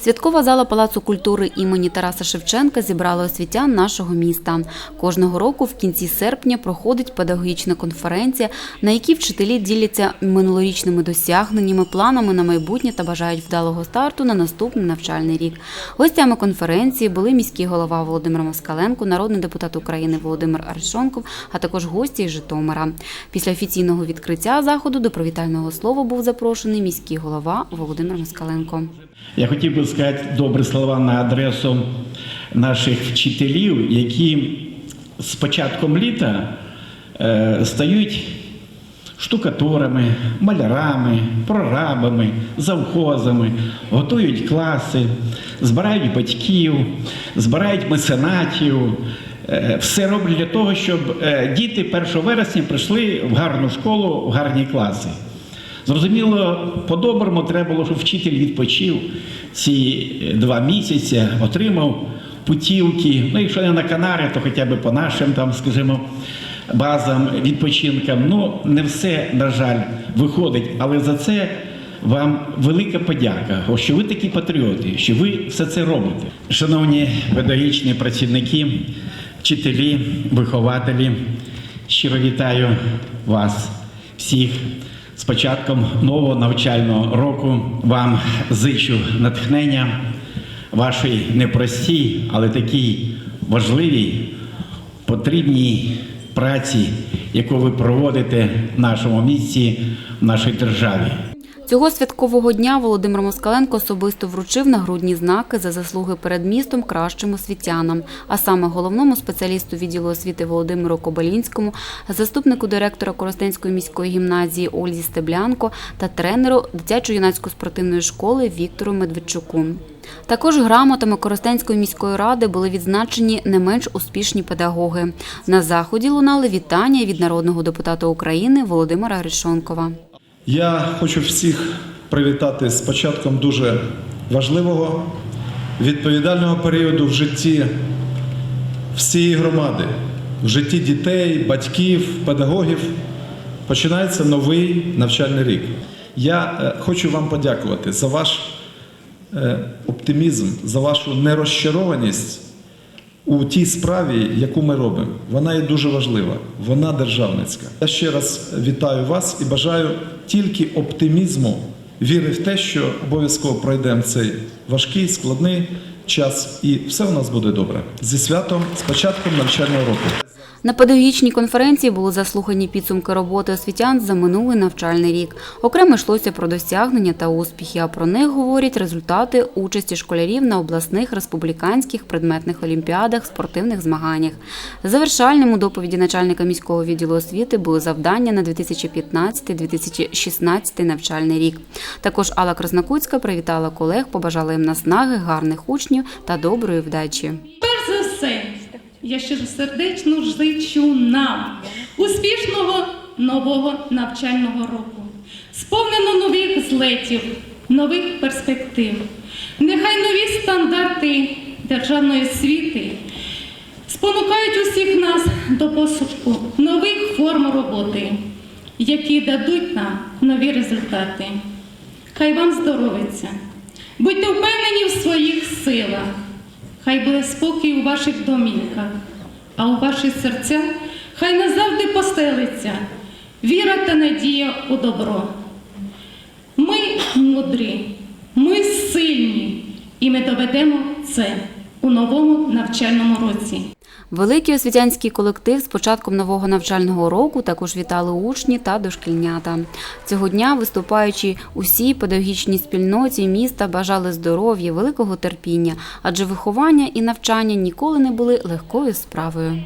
Святкова зала Палацу культури імені Тараса Шевченка зібрала освітян нашого міста. Кожного року в кінці серпня проходить педагогічна конференція, на якій вчителі діляться минулорічними досягненнями, планами на майбутнє та бажають вдалого старту на наступний навчальний рік. Гостями конференції були міський голова Володимир Москаленко, народний депутат України Володимир Аршонков, а також гості із Житомира. Після офіційного відкриття заходу до привітального слова був запрошений міський голова Володимир Москаленко. Я хотів би сказати добрі слова на адресу наших вчителів, які з початком літа е, стають штукатурами, малярами, прорабами, завхозами, готують класи, збирають батьків, збирають меценатів. Е, Все роблять для того, щоб е, діти 1 вересня прийшли в гарну школу, в гарні класи. Зрозуміло, по-доброму треба було, щоб вчитель відпочив ці е, два місяці, отримав путівки. Ну, якщо не на Канари, то хоча б по нашим там, скажімо, базам, відпочинкам. Ну, не все, на жаль, виходить, але за це вам велика подяка, що ви такі патріоти, що ви все це робите. Шановні педагогічні працівники, вчителі, вихователі, щиро вітаю вас всіх. З початком нового навчального року вам зичу натхнення вашій непростій, але такій важливій, потрібній праці, яку ви проводите в нашому місті, в нашій державі. Цього святкового дня Володимир Москаленко особисто вручив нагрудні знаки за заслуги перед містом кращим освітянам, а саме головному спеціалісту відділу освіти Володимиру Кобалінському, заступнику директора Коростенської міської гімназії Ользі Стеблянко та тренеру дитячо-юнацької спортивної школи Віктору Медведчуку. Також грамотами Коростенської міської ради були відзначені не менш успішні педагоги. На заході лунали вітання від народного депутата України Володимира Гришонкова. Я хочу всіх привітати з початком дуже важливого, відповідального періоду в житті всієї громади, в житті дітей, батьків, педагогів. Починається новий навчальний рік. Я е, хочу вам подякувати за ваш е, оптимізм, за вашу нерозчарованість у тій справі, яку ми робимо. Вона є дуже важлива, вона державницька. Я ще раз вітаю вас і бажаю тільки оптимізму, віри в те, що обов'язково пройдемо цей важкий, складний час, і все у нас буде добре. Зі святом, з початком навчального року. На педагогічній конференції були заслухані підсумки роботи освітян за минулий навчальний рік. Окремо йшлося про досягнення та успіхи, а про них говорять результати участі школярів на обласних республіканських предметних олімпіадах, спортивних змаганнях. Завершальним у доповіді начальника міського відділу освіти були завдання на 2015-2016 навчальний рік. Також Алла Краснокутська привітала колег, побажала їм наснаги, гарних учнів та доброї вдачі. Перш за все, я зичу нам успішного нового навчального року, сповнено нових злетів, нових перспектив. Нехай нові стандарти державної освіти спонукають усіх нас до пошуку нових форм роботи, які дадуть нам нові результати. Хай вам здоровиться, будьте впевнені в своїх силах. Хай буде спокій у ваших домівках, а у ваших серцях хай назавжди постелиться віра та надія у добро. Ми мудрі, ми сильні, і ми доведемо це у новому навчальному році. Великий освітянський колектив з початком нового навчального року також вітали учні та дошкільнята. Цього дня, виступаючи усій педагогічній спільноті міста, бажали здоров'я, великого терпіння, адже виховання і навчання ніколи не були легкою справою.